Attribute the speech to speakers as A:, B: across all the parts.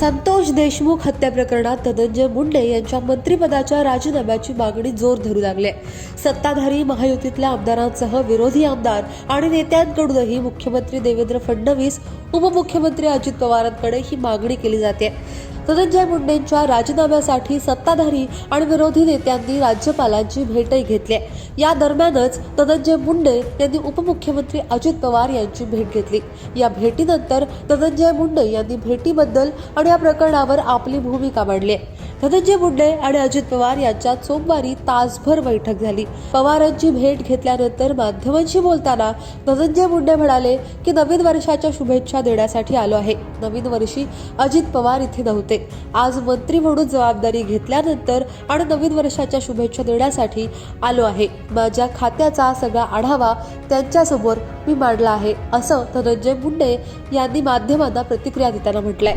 A: संतोष देशमुख हत्या प्रकरणात धनंजय मुंडे यांच्या मंत्रिपदाच्या राजीनाम्याची मागणी जोर धरू लागले. सत्ताधारी महायुतीतल्या आमदारांसह विरोधी आमदार आणि नेत्यांकडूनही मुख्यमंत्री देवेंद्र फडणवीस उपमुख्यमंत्री अजित पवारांकडे ही मागणी केली जाते. धनंजय मुंडेंच्या राजीनाम्यासाठी सत्ताधारी आणि विरोधी नेत्यांनी राज्यपालांची भेटही घेतली. या दरम्यानच धनंजय मुंडे यांनी उपमुख्यमंत्री अजित पवार यांची भेट घेतली. या भेटीनंतर धनंजय मुंडे यांनी भेटीबद्दल आणि या प्रकरणावर आपली भूमिका मांडली धनंजय मुंडे आणि अजित पवार यांच्यात सोमवारी तासभर बैठक झाली. पवारांची भेट घेतल्यानंतर माध्यमांशी बोलताना धनंजय मुंडे म्हणाले की नवीन वर्षाच्या शुभेच्छा देण्यासाठी आलो आहे. नवीन वर्षी अजित पवार इथे नव्हते. आज मंत्री म्हणून जबाबदारी घेतल्यानंतर आणि नवीन वर्षाच्या शुभेच्छा देण्यासाठी आलो आहे. माझ्या खात्याचा सगळा आढावा त्यांच्यासमोर मी मांडला आहे असं धनंजय मुंडे यांनी माध्यमांना प्रतिक्रिया देताना म्हटलंय.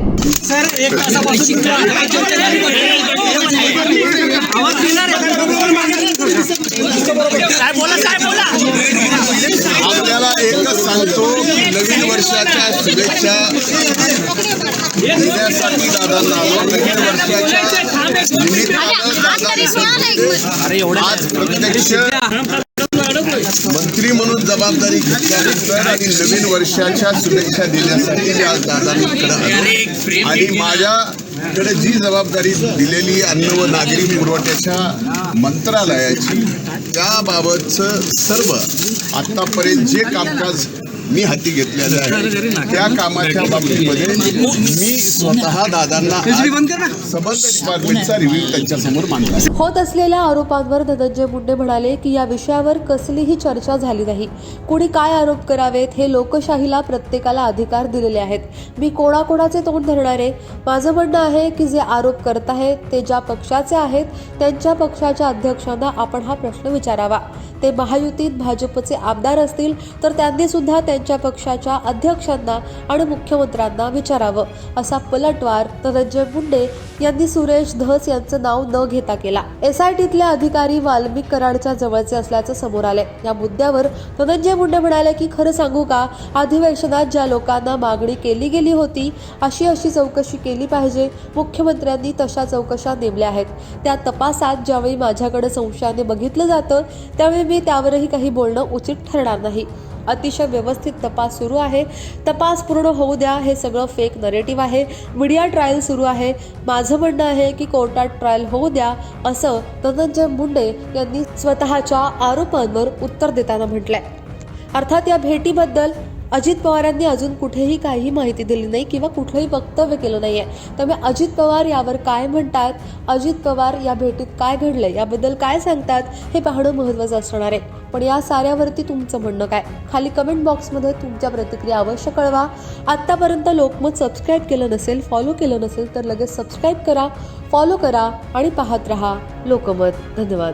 B: आपल्याला एकच सांगतो नवीन वर्षाच्या शुभेच्छा देण्यासाठी दादांना आलो. नवीन वर्षाच्या निमित्तानं आज प्रत्यक्ष मंत्री म्हणून जबाबदारी घेतल्यानंतर आणि नवीन वर्षाच्या शुभेच्छा देण्यासाठी मी आज दादांकडे आलो. आणि माझ्याकडे जी जबाबदारी दिलेली अन्न व नागरी पुरवठ्याच्या मंत्रालयाची त्याबाबतचं सर्व आतापर्यंत जे कामकाज मी हाती घेतलेलं आहे. त्या कामाच्या बाबतीमध्ये मी स्वतः दादांना आज
C: बंद कर ना.
B: संबंध डिपार्टमेंटचा रिव्ह्यू त्यांच्यासमोर मांडला.
A: होत असलेल्या आरोपांवर धनंजय मुंडे म्हणाले की या विषयावर कसलीही चर्चा झाली नाही. कुणी काय आरोप करावेत हे लोकशाहीला प्रत्येकाला अधिकार दिलेले आहेत. मी कोणाकोणाचे तोंड धरणारे माझं म्हणणं आहे की जे आरोप करत आहेत ते ज्या पक्षाचे आहेत त्यांच्या पक्षाच्या अध्यक्षांना आपण हा प्रश्न विचारावा. ते महायुतीत भाजपचे आमदार असतील तर त्यांनी सुद्धा त्यांच्या पक्षाच्या अध्यक्षांना आणि मुख्यमंत्र्यांना विचारावं असा पलटवार धनंजय मुंडे यांनी सुरेश धस यांचं नाव न घेता केला. एसआयटीतले अधिकारी वाल्मिक कराडच्या जवळचे असल्याचं समोर आले या मुद्द्यावर धनंजय मुंडे म्हणाले की खरं सांगू का? अधिवेशनात ज्या लोकांना मागणी केली गेली होती अशी अशी चौकशी केली पाहिजे. मुख्यमंत्र्यांनी तशा चौकशा नेमल्या आहेत. त्या तपासात ज्यावेळी माझ्याकडे संशयाने बघितलं जातं त्यावेळी मी त्यावरही काही बोलणं उचित ठरणार नाही. अतिशय व्यवस्थित तपास सुरू आहे. तपास पूर्ण होऊ द्या हे सगळं फेक नरेटिव्ह आहे. मीडिया ट्रायल सुरू आहे. माझं म्हणणं आहे की कोर्टात ट्रायल होऊ द्या असं धनंजय मुंडे यांनी स्वतःच्या आरोपांवर उत्तर देताना म्हटलंय. अर्थात या भेटीबद्दल अजित पवारांनी अजून कुठेही काही माहिती दिली नाही किंवा कुठलंही वक्तव्य केलं नाही आहे त्यामुळे अजित पवार यावर काय म्हणतात? अजित पवार या भेटीत काय घडलं याबद्दल काय सांगतात? हे पाहणं महत्त्वाचं असणार आहे. पण या साऱ्यावरती तुमचं म्हणणं काय? खाली कमेंट बॉक्समध्ये तुमच्या प्रतिक्रिया अवश्य कळवा. आत्तापर्यंत लोकमत सबस्क्राईब केलं नसेल फॉलो केलं नसेल तर लगेच सबस्क्राईब करा फॉलो करा आणि पाहत रहा लोकमत. धन्यवाद.